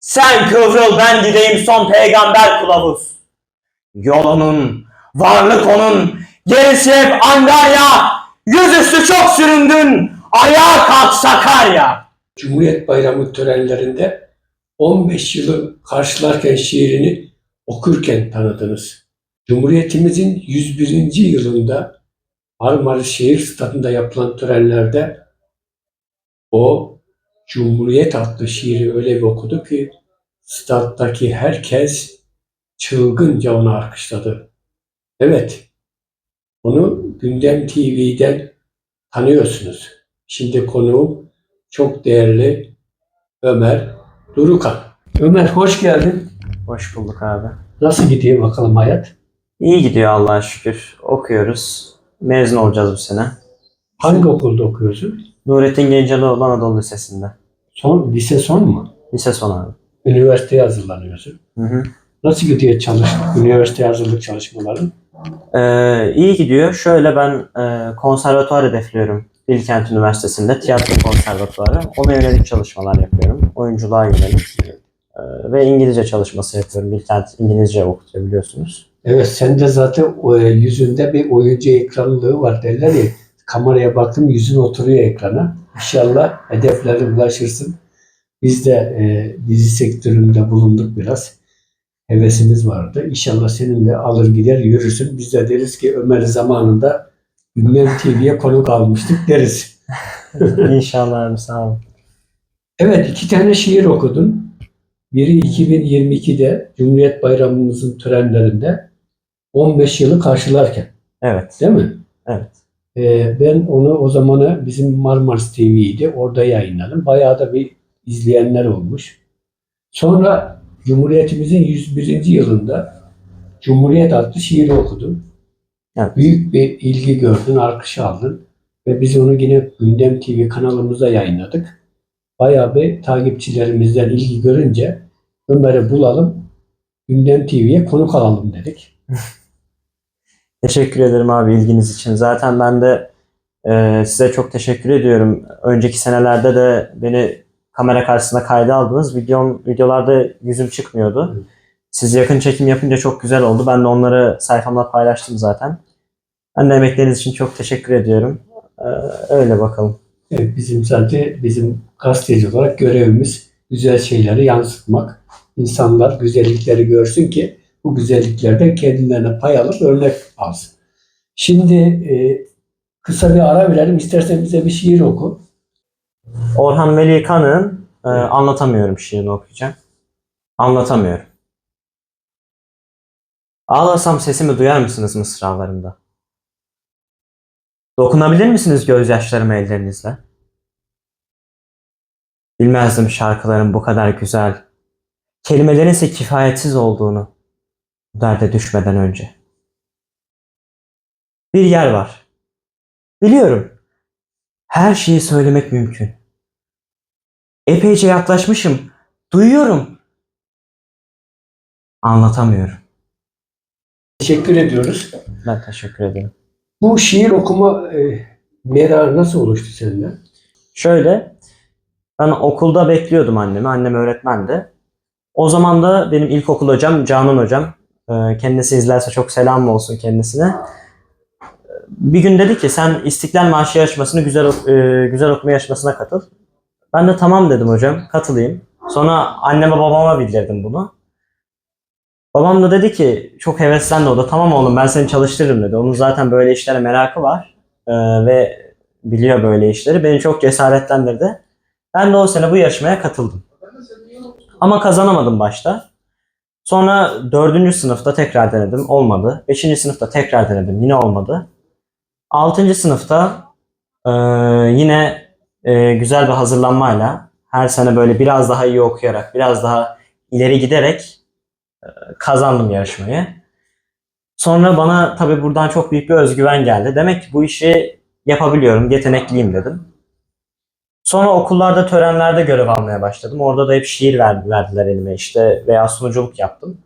Sen kıvrıl ben gideyim son peygamber kılavuz. Yolunun, varlık onun, gerisi hep Angarya. Yüzüstü çok süründün, ayağa kalk Sakarya. Cumhuriyet Bayramı törenlerinde 15 yılı karşılarken şiirini okurken tanıdınız. Cumhuriyetimizin 101. yılında Marmaris Şehir Stadı'nda yapılan törenlerde o Cumhuriyet adlı şiiri öyle bir okudu ki staddaki herkes çılgınca onu alkışladı. Evet, onu Gündem TV'den tanıyorsunuz. Şimdi konuğum çok değerli Ömer Durukan. Ömer hoş geldin. Hoş bulduk abi. Nasıl gidiyor bakalım hayat? İyi gidiyor Allah'a şükür. Okuyoruz. Mezun olacağız bu sene. Hangi okulda okuyorsun? Nurettin Genceloğlu Anadolu Lisesi'nde. Son, lise son mu? Lise son abi. Üniversiteye hazırlanıyorsun. Hı hı. Nasıl gidiyor çalışma, üniversite hazırlık çalışmaların? Ee, iyi gidiyor. Şöyle ben e, konservatuvar hedefliyorum. Bilkent Üniversitesi'nde tiyatro konservatuvarı. Ona yönelik çalışmalar yapıyorum. Oyunculuğa yönelik. Ee, ve İngilizce çalışması yapıyorum. Bilkent İngilizce okutuyor biliyorsunuz. Evet sende zaten o, e, yüzünde bir oyuncu ekranlığı var derler ya. Kameraya baktım yüzün oturuyor ekrana. İnşallah hedeflere ulaşırsın. Biz de e, dizi sektöründe bulunduk biraz. Hevesimiz vardı. İnşallah senin de alır gider yürürsün. Biz de deriz ki Ömer zamanında Gündem TV'ye konuk almıştık deriz. İnşallah abi sağ olun. Evet iki tane şiir okudun. Biri 2022'de Cumhuriyet Bayramımızın törenlerinde 15 yılı karşılarken Evet. değil mi? Evet. Ee, ben onu o zamanı bizim Marmaris TV'ydi. Orada yayınladım. Bayağı da bir izleyenler olmuş. Sonra Cumhuriyetimizin 101. yılında Cumhuriyet adlı şiiri okudun. Evet. Büyük bir ilgi gördün, alkış aldın. Ve biz onu yine Gündem TV kanalımıza yayınladık. Bayağı bir takipçilerimizden ilgi görünce Ömer'i bulalım, Gündem TV'ye konuk alalım dedik. Teşekkür ederim abi ilginiz için. Zaten ben de e, size çok teşekkür ediyorum. Önceki senelerde de beni kamera karşısında kayda aldınız. Videom, videolarda yüzüm çıkmıyordu. Evet. Siz yakın çekim yapınca çok güzel oldu. Ben de onları sayfamda paylaştım zaten. Ben de emekleriniz için çok teşekkür ediyorum. E, öyle bakalım. Evet, bizim zaten bizim gazeteci olarak görevimiz güzel şeyleri yansıtmak. İnsanlar güzellikleri görsün ki bu güzelliklerden kendilerine pay alıp örnek alsın. Şimdi e, kısa bir ara verelim. İstersen bize bir şiir oku. Orhan Veli Kanık'ın e. Anlatamıyorum şiirini okuyacağım. Anlatamıyorum. Ağlasam sesimi duyar mısınız mısralarımda? Dokunabilir misiniz gözyaşlarıma ellerinizle? Bilmezdim şarkıların bu kadar güzel, kelimelerin ise kifayetsiz olduğunu derde düşmeden önce. Bir yer var. Biliyorum. Her şeyi söylemek mümkün. Epeyce yaklaşmışım. Duyuyorum. Anlatamıyorum. Teşekkür ediyoruz. Ben teşekkür ederim. Bu şiir okuma e, merakı nasıl oluştu sende? Şöyle, ben okulda bekliyordum annemi. Annem öğretmendi. O zaman da benim ilkokul hocam Canan hocam. E, Kendisi izlerse çok selam olsun kendisine. E, Bir gün dedi ki sen İstiklal Marşı yarışmasını güzel e, güzel okuma yarışmasına katıl. Ben de tamam dedim hocam katılayım. Sonra anneme babama bildirdim bunu. Babam da dedi ki çok heveslendi o da tamam oğlum ben seni çalıştırırım dedi. Onun zaten böyle işlere merakı var E, ve biliyor böyle işleri. Beni çok cesaretlendirdi. Ben de o sene bu yarışmaya katıldım. Ama kazanamadım başta. Sonra dördüncü sınıfta tekrar denedim. Olmadı. Beşinci sınıfta tekrar denedim. Yine olmadı. Altıncı sınıfta e, yine e, güzel bir hazırlanmayla her sene böyle biraz daha iyi okuyarak, biraz daha ileri giderek e, kazandım yarışmayı. Sonra bana tabii buradan çok büyük bir özgüven geldi. Demek ki bu işi yapabiliyorum, yetenekliyim dedim. Sonra okullarda, törenlerde görev almaya başladım. Orada da hep şiir ver- verdiler elime işte veya sunuculuk yaptım.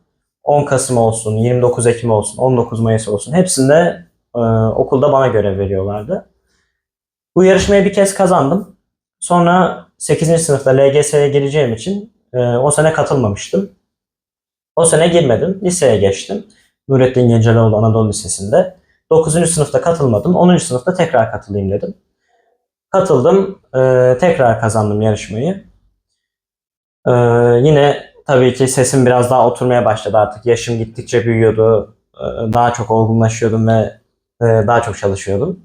10 Kasım olsun, 29 Ekim olsun, 19 Mayıs olsun hepsinde e, okulda bana görev veriyorlardı. Bu yarışmayı bir kez kazandım. Sonra 8. sınıfta LGS'ye gireceğim için e, o sene katılmamıştım. O sene girmedim. Liseye geçtim. Nurettin Genceloğlu Anadolu Lisesi'nde. 9. sınıfta katılmadım. 10. sınıfta tekrar katılayım dedim. Katıldım. e, tekrar kazandım yarışmayı. E, yine tabii ki sesim biraz daha oturmaya başladı artık. Yaşım gittikçe büyüyordu. E, daha çok olgunlaşıyordum ve e, daha çok çalışıyordum.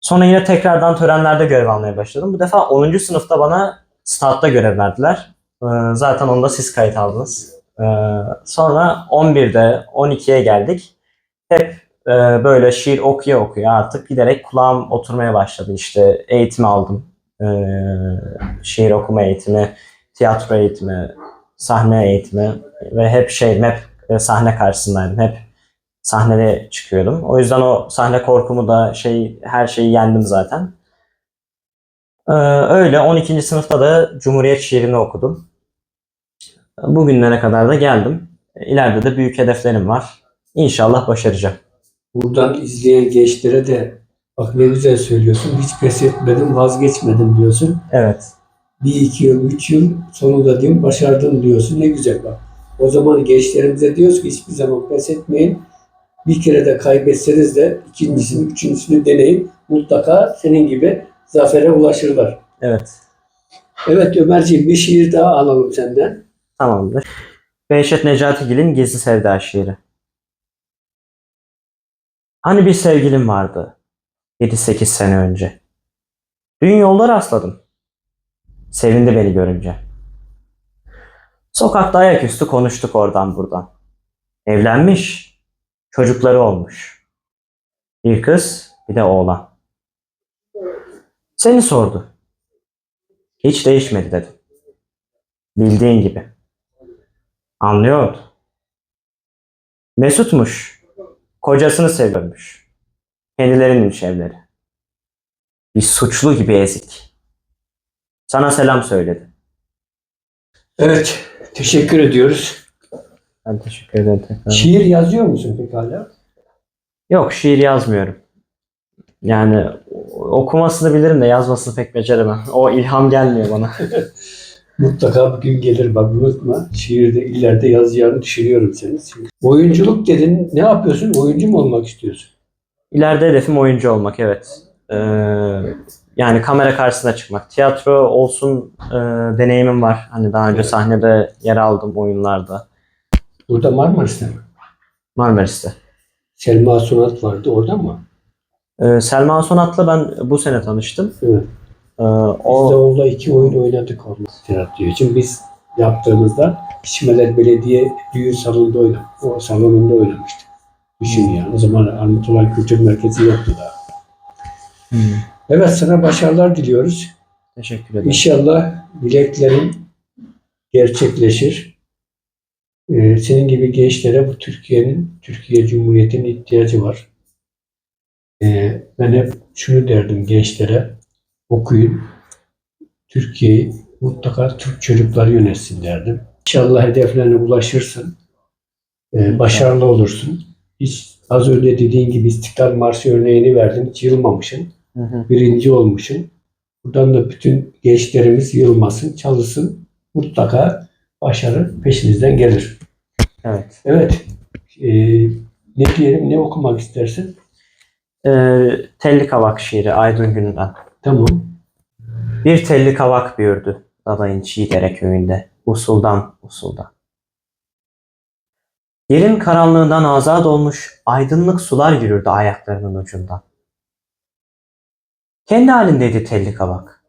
Sonra yine tekrardan törenlerde görev almaya başladım. Bu defa 10. sınıfta bana statta görev verdiler. Ee, Zaten onda siz kayıt aldınız. Ee, Sonra 11'de 12'ye geldik. Hep e, böyle şiir okuya okuya artık giderek kulağım oturmaya başladı. İşte eğitim aldım. Ee, Şiir okuma eğitimi, tiyatro eğitimi, sahne eğitimi ve hep şey hep e, sahne karşısındaydım. Hep sahnede çıkıyordum. O yüzden o sahne korkumu da şey her şeyi yendim zaten. Ee, öyle 12. sınıfta da Cumhuriyet şiirini okudum. Bugünlere kadar da geldim. İleride de büyük hedeflerim var. İnşallah başaracağım. Buradan izleyen gençlere de bak ne güzel söylüyorsun. Hiç pes etmedim, vazgeçmedim diyorsun. Evet. Bir iki yıl, üç yıl sonunda diyorum başardım diyorsun. Ne güzel bak. O zaman gençlerimize diyoruz ki hiçbir zaman pes etmeyin. Bir kere de kaybetseniz de ikincisini, üçüncüsünü deneyin. Mutlaka senin gibi zafere ulaşırlar. Evet. Evet Ömerciğim bir şiir daha alalım senden. Tamamdır. Behçet Necatigil'in Gizli Sevda şiiri. Hani bir sevgilim vardı 7-8 sene önce. Dün yolda rastladım. Sevindi beni görünce. Sokakta ayaküstü konuştuk oradan buradan. Evlenmiş, çocukları olmuş. Bir kız, bir de oğlan. Seni sordu. Hiç değişmedi dedim. Bildiğin gibi. Anlıyordu. Mesutmuş. Kocasını seviyormuş. Kendilerininmiş evleri. Bir suçlu gibi ezik. Sana selam söyledi. Evet teşekkür ediyoruz. Ben teşekkür ederim tekrar. Şiir yazıyor musun pekala? Yok şiir yazmıyorum. Yani okumasını bilirim de yazmasını pek beceremem. O ilham gelmiyor bana. Mutlaka bir gün gelir bak unutma. Şiirde ileride yazacağını düşünüyorum senin. Oyunculuk dedin. Ne yapıyorsun? Oyuncu mu olmak istiyorsun? İleride hedefim oyuncu olmak evet. Ee, yani kamera karşısına çıkmak. Tiyatro olsun e, deneyimim var. Hani daha önce Evet. sahnede yer aldım oyunlarda. Burada Marmaris'te mi? Marmaris'te. Selma Sunat vardı orada mı? Ee, Selma Sonat'la ben bu sene tanıştım. Evet. Ee, Biz de o orada iki oyun oynadık orada tiyatro için. Biz yaptığımızda Pişmeler Belediye düğün salonunda oynadık. O salonunda oynamıştık. Düşün yani. O zaman Armutolay Kültür Merkezi yoktu daha. Hmm, Evet sana başarılar diliyoruz. teşekkür ederim. İnşallah dileklerin gerçekleşir. Ee, senin gibi gençlere bu Türkiye'nin, Türkiye Cumhuriyeti'nin ihtiyacı var. Ee, ben hep şunu derdim gençlere, okuyun, Türkiye'yi mutlaka Türk çocukları yönetsin derdim. İnşallah hedeflerine ulaşırsın, ee, başarılı olursun. Hiç az önce dediğin gibi İstiklal Marşı örneğini verdin, hiç yılmamışsın Hı hı. birinci olmuşsun. Buradan da bütün gençlerimiz yılmasın, çalışsın. Mutlaka başarı peşinizden gelir. Evet. Evet. Ee, ne diyelim, ne okumak istersin? Ee, telli kavak şiiri Aydın Gün'den. Tamam. Bir telli kavak büyürdü Dadayın Çiğdere köyünde. Usuldan usuldan. Yerin karanlığından azad olmuş aydınlık sular yürürdü ayaklarının ucundan. Kendi halindeydi telli kavak.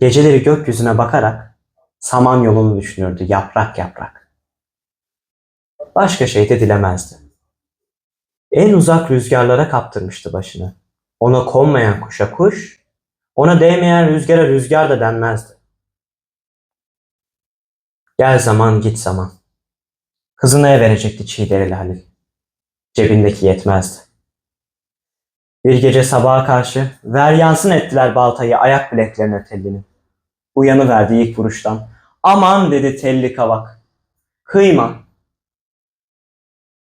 Geceleri gökyüzüne bakarak saman yolunu düşünürdü yaprak yaprak. Başka şey de dilemezdi. En uzak rüzgarlara kaptırmıştı başını. Ona konmayan kuşa kuş, ona değmeyen rüzgara rüzgar da denmezdi. Gel zaman git zaman. Kızını ev verecekti Çiğdereli Halil. Cebindeki yetmezdi. Bir gece sabaha karşı ver yansın ettiler baltayı ayak bileklerine tellinin. Uyanı verdi ilk vuruştan. Aman dedi telli kavak. Kıyma.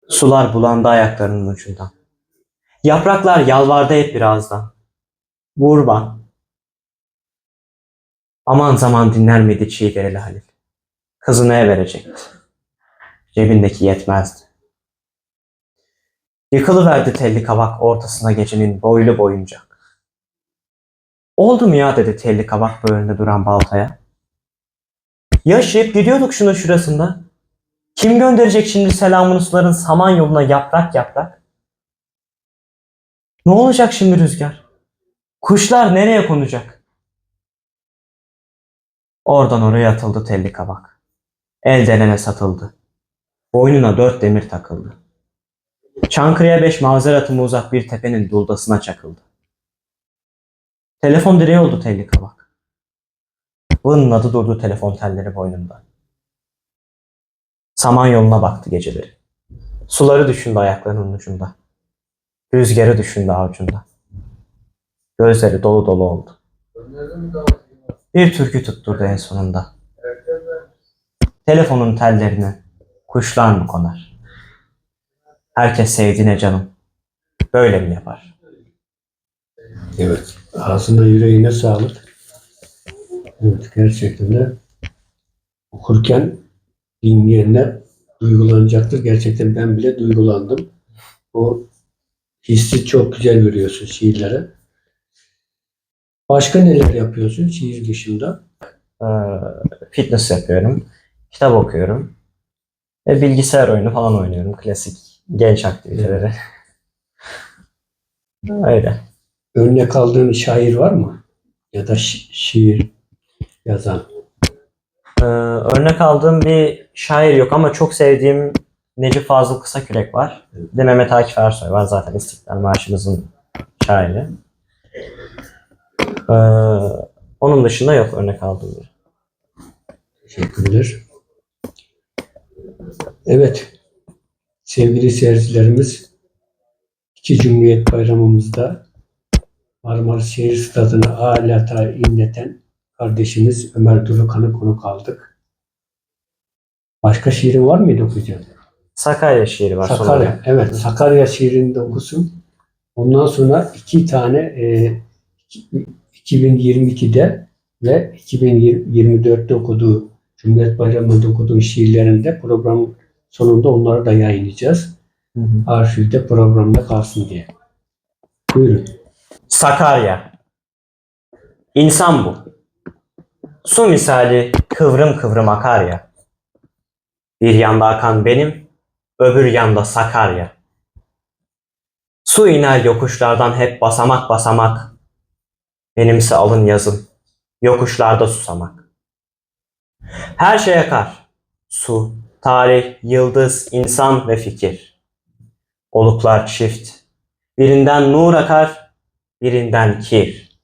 Sular bulandı ayaklarının ucundan. Yapraklar yalvardı hep birazdan. Vurban. Aman zaman dinler miydi Çiğdereli Halil? Kızını ev verecekti. Cebindeki yetmezdi. Yıkılıverdi telli kavak ortasına gecenin boylu boyunca. Oldu mu ya dedi telli kavak böğründe duran baltaya. Yaşayıp gidiyorduk şunun şurasında. Kim gönderecek şimdi selamını suların saman yoluna yaprak yaprak? Ne olacak şimdi rüzgar? Kuşlar nereye konacak? Oradan oraya atıldı telli kabak. Elden ele satıldı. Boynuna dört demir takıldı. Çankırı'ya beş mazeratımı uzak bir tepenin duldasına çakıldı. Telefon direği oldu telli kabak. Vınladı durdu telefon telleri boynunda. Saman yoluna baktı geceleri. Suları düşündü ayaklarının ucunda. Rüzgarı düşündü avucunda. Gözleri dolu dolu oldu. Bir türkü tutturdu en sonunda. Telefonun tellerine kuşlar mı konar? Herkes sevdiğine canım. Böyle mi yapar? Evet. Ağzına yüreğine sağlık. Evet gerçekten de okurken dinleyenler duygulanacaktır. Gerçekten ben bile duygulandım. O hissi çok güzel veriyorsun şiirlere. Başka neler yapıyorsun şiir dışında? Ee, fitness yapıyorum. Kitap okuyorum. Ve bilgisayar oyunu falan oynuyorum. Klasik genç aktiviteleri. Öyle. Örnek aldığın şair var mı? Ya da şi- şiir yazan. Ee, örnek aldığım bir şair yok ama çok sevdiğim Necip Fazıl Kısakürek var. Bir de Mehmet Akif Ersoy var zaten İstiklal Marşımızın şairi. Ee, onun dışında yok örnek aldığım bir. Teşekkürler. Evet. Sevgili seyircilerimiz iki Cumhuriyet Bayramımızda Marmaris Şehir Stadı'nı alata inleten kardeşimiz Ömer Durukan'ı konuk aldık. Başka şiirin var mıydı okuyacağım? Sakarya şiiri var. Sakarya. olarak. Evet. Sakarya şiirini de okusun. Ondan sonra iki tane e, 2022'de ve 2024'te okuduğu Cumhuriyet Bayramı'nda okuduğu şiirlerinde program sonunda onları da yayınlayacağız. Hı hı. Arşivde programda kalsın diye. Buyurun. Sakarya. İnsan bu. Su misali kıvrım kıvrım akar ya. Bir yanda akan benim, öbür yanda Sakarya. Su iner yokuşlardan hep basamak basamak. Benimse alın yazım, yokuşlarda susamak. Her şey akar. Su, tarih, yıldız, insan ve fikir. Oluklar çift. Birinden nur akar, birinden kir.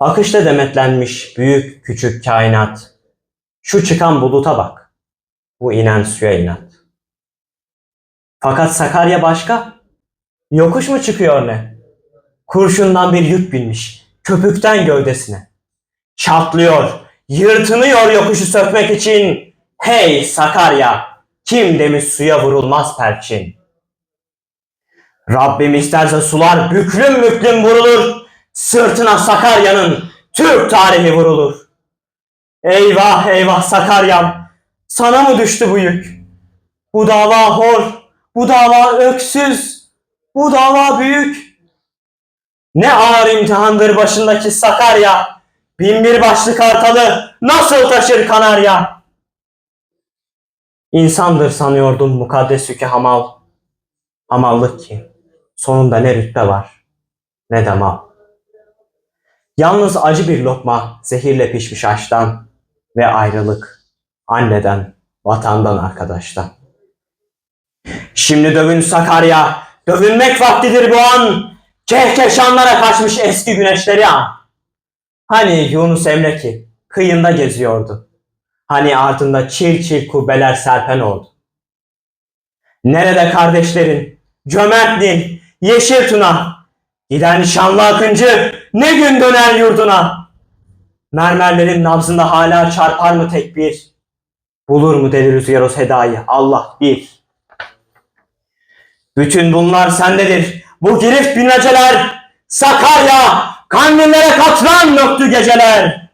Akışta demetlenmiş büyük küçük kainat. Şu çıkan buluta bak. Bu inen suya inat. Fakat Sakarya başka. Yokuş mu çıkıyor ne? Kurşundan bir yük binmiş. Köpükten gövdesine. Çatlıyor, yırtınıyor yokuşu sökmek için. Hey Sakarya! Kim demiş suya vurulmaz perçin. Rabbim isterse sular büklüm büklüm vurulur. Sırtına Sakarya'nın Türk tarihi vurulur. Eyvah eyvah Sakarya'm. Sana mı düştü bu yük? Bu dava hor, bu dava öksüz, bu dava büyük. Ne ağır imtihandır başındaki Sakarya. Bin bir başlı kartalı nasıl taşır Kanarya? İnsandır sanıyordum mukaddes yükü hamal. Hamallık ki sonunda ne rütbe var ne de mal. Yalnız acı bir lokma zehirle pişmiş aştan ve ayrılık anneden, vatandan, arkadaştan. Şimdi dövün Sakarya, dövünmek vaktidir bu an. Kehkeşanlara kaçmış eski güneşleri an. Hani Yunus Emre ki kıyında geziyordu. Hani ardında çil çil kubbeler serpen oldu. Nerede kardeşlerin, cömert Nil, yeşil tuna, giden şanlı akıncı ne gün döner yurduna? Mermerlerin nabzında hala çarpar mı tekbir? Bulur mu deli rüzgar o sedayı? Allah bir. Bütün bunlar sendedir. Bu girift bineceler. Sakarya kandillere katran döktü geceler.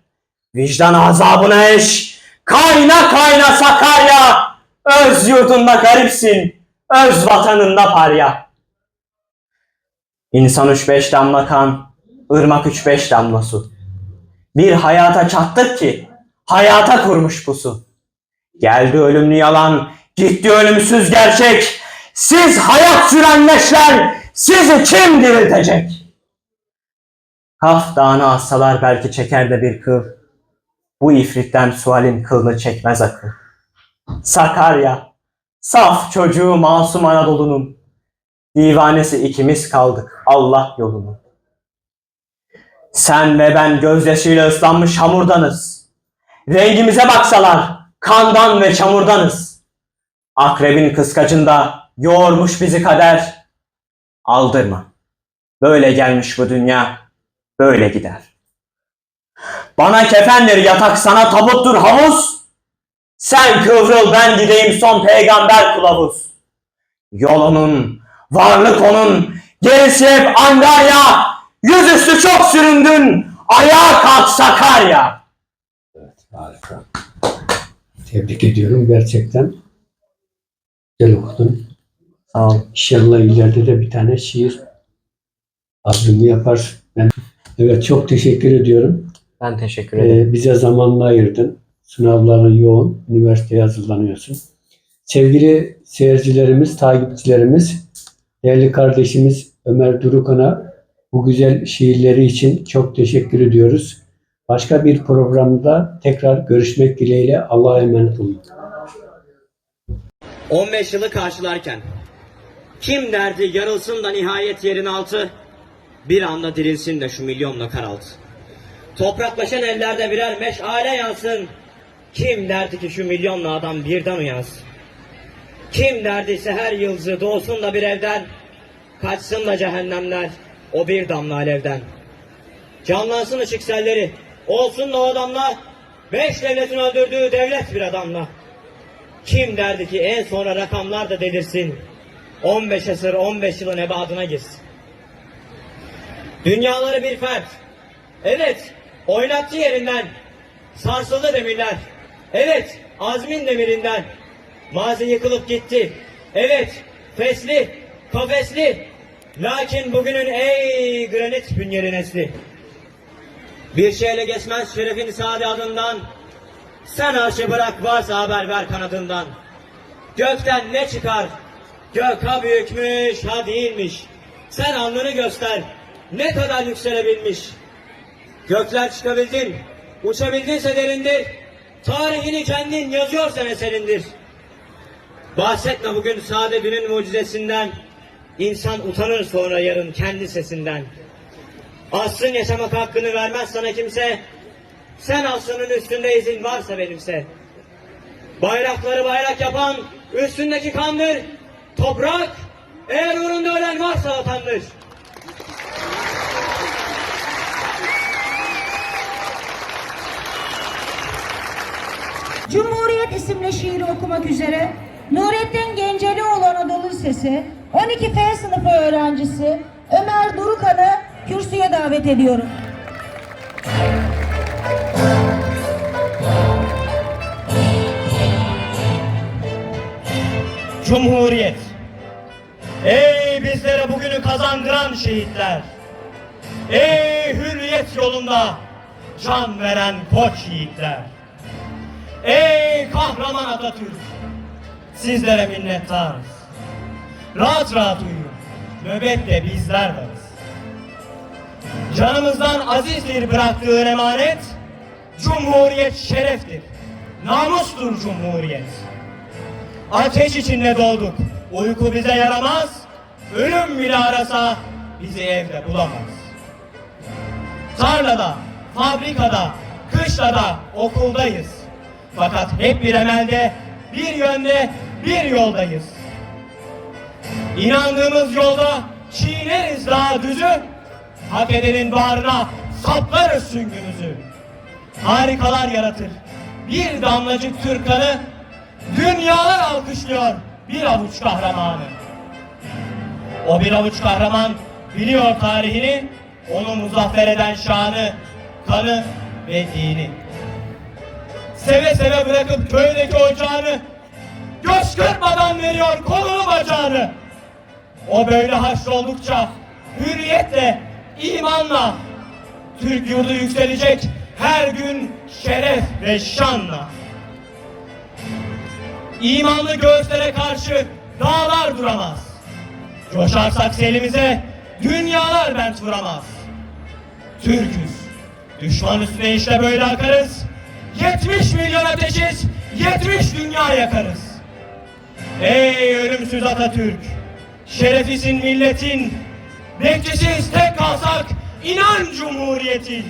Vicdan azabına eş. Kayna kayna Sakarya, öz yurdunda garipsin, öz vatanında parya. İnsan üç beş damla kan, ırmak üç beş damla su. Bir hayata çattık ki, hayata kurmuş pusu. Geldi ölümlü yalan, gitti ölümsüz gerçek. Siz hayat süren leşler, sizi kim diriltecek? Kaf dağını assalar belki çeker de bir kıl. Bu ifritten sualin kılını çekmez akıl. Sakarya, saf çocuğu masum Anadolu'nun. Divanesi ikimiz kaldık Allah yolunu. Sen ve ben gözyaşıyla ıslanmış hamurdanız. Rengimize baksalar kandan ve çamurdanız. Akrebin kıskacında yoğurmuş bizi kader. Aldırma. Böyle gelmiş bu dünya, böyle gider. Bana kefendir yatak sana tabuttur havuz. Sen kıvrıl ben gideyim son peygamber kılavuz. Yolunun, varlık onun, gerisi hep Angarya. Yüzüstü çok süründün, ayağa kalk Sakarya. Harika. Tebrik ediyorum gerçekten. Güzel okudun. Sağ ol. İnşallah ileride de bir tane şiir albümü yapar. Ben, evet çok teşekkür ediyorum. Ben teşekkür ederim. Ee, bize zamanla ayırdın. Sınavların yoğun. Üniversiteye hazırlanıyorsun. Sevgili seyircilerimiz, takipçilerimiz, değerli kardeşimiz Ömer Durukan'a bu güzel şiirleri için çok teşekkür ediyoruz. Başka bir programda tekrar görüşmek dileğiyle Allah'a emanet olun. 15 yılı karşılarken kim derdi yarılsın da nihayet yerin altı bir anda dirilsin de şu milyonla karaltı. Topraklaşan ellerde birer meşale yansın. Kim derdi ki şu milyonla adam birden uyansın. Kim derdiyse her yıldızı doğsun da bir evden kaçsın da cehennemler o bir damla alevden. Canlansın ışık selleri olsun da o adamla beş devletin öldürdüğü devlet bir adamla. Kim derdi ki en sonra rakamlar da delirsin. 15 asır 15 yılın ebadına girsin. Dünyaları bir fert. Evet oynattı yerinden. Sarsıldı demirler. Evet azmin demirinden. Mazi yıkılıp gitti. Evet fesli, kafesli. Lakin bugünün ey granit bünyeli nesli. Bir şeyle geçmez şerefin sade adından. Sen arşı bırak varsa haber ver kanadından. Gökten ne çıkar? Gök ha büyükmüş ha değilmiş. Sen alnını göster. Ne kadar yükselebilmiş. Gökler çıkabildin. Uçabildinse derindir. Tarihini kendin yazıyorsan eserindir. Bahsetme bugün sade dünün mucizesinden. İnsan utanır sonra yarın kendi sesinden. Asrın yaşamak hakkını vermez sana kimse. Sen asrının üstünde izin varsa benimse. Bayrakları bayrak yapan üstündeki kandır. Toprak eğer uğrunda ölen varsa vatandır. Cumhuriyet isimli şiiri okumak üzere Nurettin Gencelioğlu Anadolu Lisesi 12F sınıfı öğrencisi Ömer Durukan'ı kürsüye davet ediyorum. Cumhuriyet. Ey bizlere bugünü kazandıran şehitler. Ey hürriyet yolunda can veren koç yiğitler. Ey kahraman Atatürk. Sizlere minnettarız. Rahat rahat uyuyun. Nöbette bizler varız. Canımızdan azizdir bıraktığın emanet. Cumhuriyet şereftir. Namustur Cumhuriyet. Ateş içinde doğduk. Uyku bize yaramaz. Ölüm bile arasa bizi evde bulamaz. Tarlada, fabrikada, kışlada, okuldayız. Fakat hep bir emelde, bir yönde, bir yoldayız. İnandığımız yolda çiğneriz daha düzü. Hak edenin bağrına saplarız süngümüzü. Harikalar yaratır. Bir damlacık Türk kanı Dünyalar alkışlıyor bir avuç kahramanı. O bir avuç kahraman biliyor tarihini, onu muzaffer eden şanı, kanı ve dini. Seve seve bırakıp köydeki ocağını göz kırpmadan veriyor kolunu bacağını. O böyle haşroldukça hürriyetle, imanla Türk yurdu yükselecek her gün şeref ve şanla. İmanlı göğüslere karşı dağlar duramaz. Coşarsak selimize dünyalar bent vuramaz. Türküz. Düşman üstüne işte böyle akarız. 70 milyon ateşiz, 70 dünya yakarız. Ey ölümsüz Atatürk! Şerefisin milletin, bekçisiz tek kalsak inan cumhuriyetin.